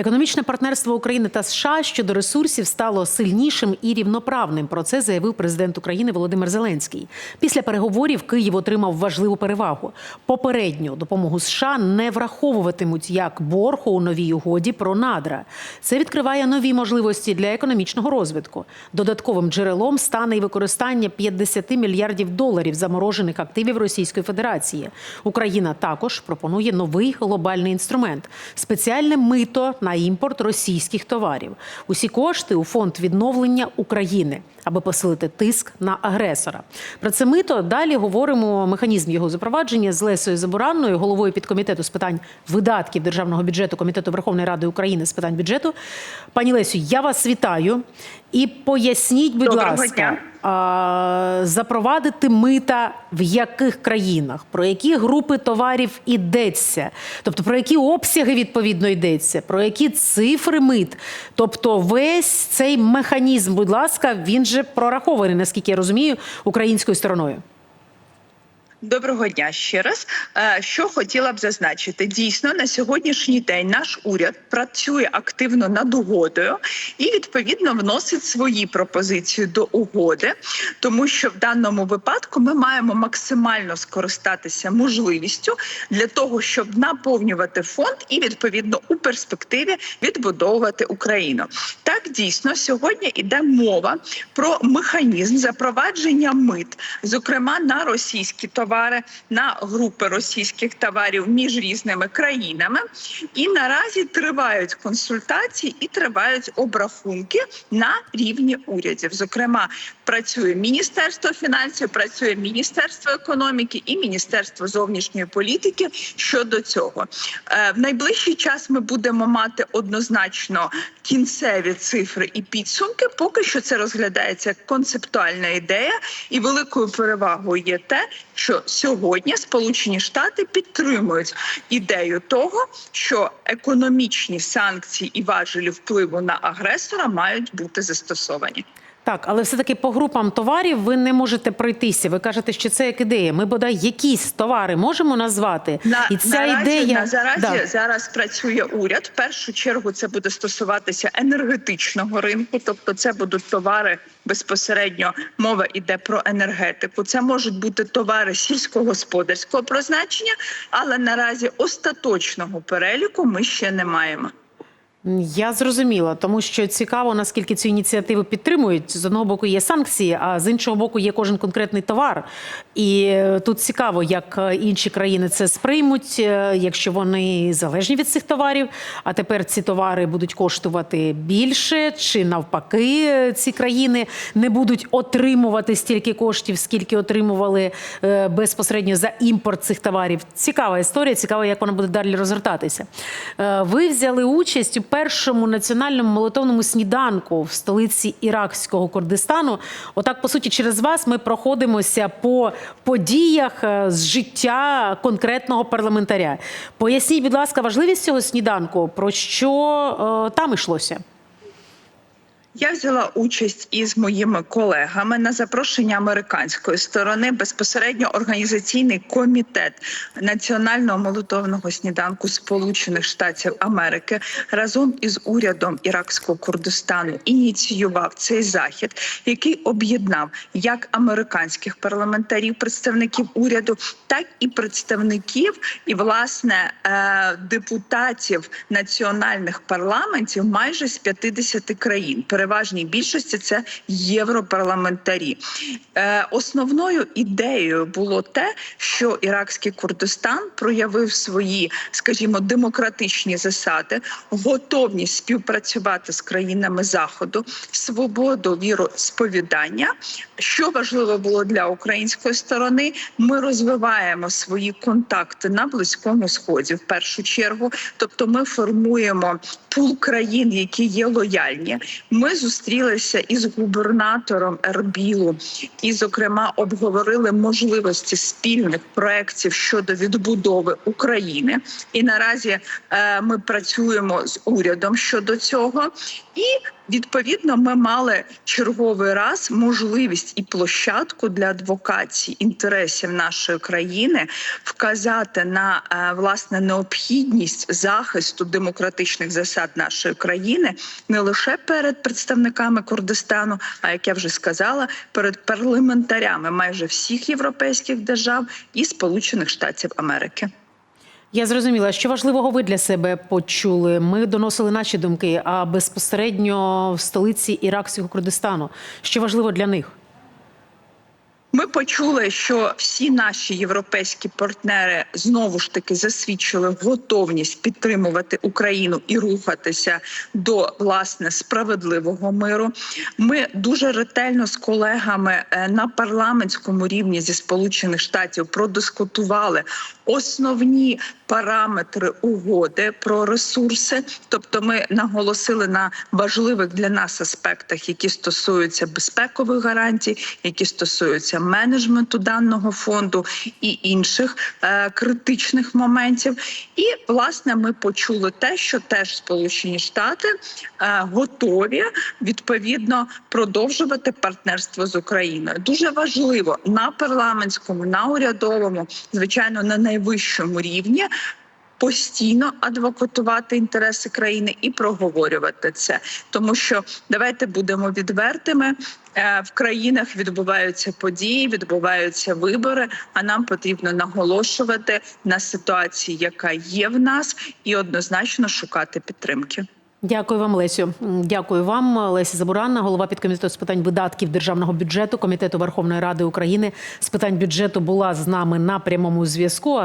Економічне партнерство України та США щодо ресурсів стало сильнішим і рівноправним. Про це заявив президент України Володимир Зеленський. Після переговорів Київ отримав важливу перевагу. Попередню допомогу США не враховуватимуть як борг у новій угоді про надра. Це відкриває нові можливості для економічного розвитку. Додатковим джерелом стане і використання 50 мільярдів доларів заморожених активів Російської Федерації. Україна також пропонує новий глобальний інструмент спеціальне мито на імпорт російських товарів. Усі кошти у фонд відновлення України, аби посилити тиск на агресора. Про це мито далі говоримо. Механізм його запровадження з Лесою Забуранною, головою підкомітету з питань видатків державного бюджету Комітету Верховної Ради України з питань бюджету. Пані Лесю, я вас вітаю і поясніть, будь Доброго ласка, дня. Запровадити мита в яких країнах, про які групи товарів йдеться, тобто про які обсяги відповідно йдеться, про які цифри мит. Тобто, весь цей механізм, будь ласка, він же прорахований, наскільки я розумію, українською стороною. Доброго дня ще раз. Е, Що хотіла б зазначити, дійсно на сьогоднішній день наш уряд працює активно над угодою і відповідно вносить свої пропозиції до угоди, тому що в даному випадку ми маємо максимально скористатися можливістю для того, щоб наповнювати фонд і відповідно у перспективі відбудовувати Україну. Так дійсно сьогодні йде мова про механізм запровадження мит, зокрема на російські товари, на групи російських товарів між різними країнами. І наразі тривають консультації і тривають обрахунки на рівні урядів. Зокрема, працює Міністерство фінансів, працює Міністерство економіки і Міністерство зовнішньої політики щодо цього. Е, В найближчий час ми будемо мати однозначно кінцеві цифри і підсумки. Поки що це розглядається як концептуальна ідея, і великою перевагою є те, що сьогодні Сполучені Штати підтримують ідею того, що економічні санкції і важелі впливу на агресора мають бути застосовані. Так, але все-таки по групам товарів ви не можете пройтися. Ви кажете, що це як ідея. Ми бодай якісь товари можемо назвати, На, і ця наразі, ідея на заразі Да. зараз працює уряд. В першу чергу це буде стосуватися енергетичного ринку, тобто це будуть товари безпосередньо. Мова йде про енергетику. Це можуть бути товари сільськогосподарського призначення, але наразі остаточного переліку ми ще не маємо. Я зрозуміла, тому що цікаво, наскільки цю ініціативу підтримують. З одного боку є санкції, а з іншого боку є кожен конкретний товар. І е, тут цікаво, як е, інші країни це сприймуть, е, якщо вони залежні від цих товарів. А тепер ці товари будуть коштувати більше, чи навпаки, ці країни не будуть отримувати стільки коштів, скільки отримували безпосередньо за імпорт цих товарів. Цікава історія, цікаво, як вона буде далі розгортатися. Ви взяли участь у першому національному молитовному сніданку в столиці Іракського Курдистану. Отак, по суті, через вас ми проходимося по подіях е, з життя конкретного парламентаря. Поясніть, будь ласка, важливість цього сніданку, про що е, там йшлося? Я взяла участь із моїми колегами на запрошення американської сторони безпосередньо організаційний комітет національного молитовного сніданку Сполучених Штатів Америки разом із урядом Іракського Курдистану ініціював цей захід, який об'єднав як американських парламентарів, представників уряду, так і представників і власне е, депутатів національних парламентів майже з 50 країн. Переважній більшості це європарламентарі. Е, Основною ідеєю було те, що іракський Курдистан проявив свої, скажімо, демократичні засади, готовність співпрацювати з країнами заходу, свободу віросповідання. Що важливо було для української сторони, ми розвиваємо свої контакти на близькому сході в першу чергу. Тобто, ми формуємо пул країн, які є лояльні. Ми зустрілися із губернатором Ербілу і, зокрема, обговорили можливості спільних проєктів щодо відбудови України. І наразі е, ми працюємо з урядом щодо цього. І Відповідно, ми мали черговий раз можливість і площадку для адвокації інтересів нашої країни вказати на е, власне необхідність захисту демократичних засад нашої країни не лише перед представниками Курдистану, а як я вже сказала, перед парламентарями майже всіх європейських держав і Сполучених Штатів Америки. Я зрозуміла, що важливого ви для себе почули. Ми доносили наші думки, а безпосередньо в столиці Іракського Курдистану. Що важливо для них? Ми почули, що всі наші європейські партнери знову ж таки засвідчили готовність підтримувати Україну і рухатися до власне справедливого миру. Ми дуже ретельно з колегами е, на парламентському рівні зі Сполучених Штатів продискутували основні параметри угоди про ресурси. Тобто, ми наголосили на важливих для нас аспектах, які стосуються безпекових гарантій, які стосуються менеджменту даного фонду і інших е, критичних моментів. І власне ми почули те, що теж Сполучені Штати е, готові відповідно продовжувати партнерство з Україною. Дуже важливо на парламентському, на урядовому, звичайно, на найвищому рівні. Постійно адвокатувати інтереси країни і проговорювати це, тому що давайте будемо відвертими. Е, В країнах відбуваються події, відбуваються вибори. А нам потрібно наголошувати на ситуації, яка є в нас, і однозначно шукати підтримки. Дякую вам, Лесю. Дякую вам, Леся Забуранна, голова підкомітету з питань видатків державного бюджету Комітету Верховної Ради України з питань бюджету була з нами на прямому зв'язку.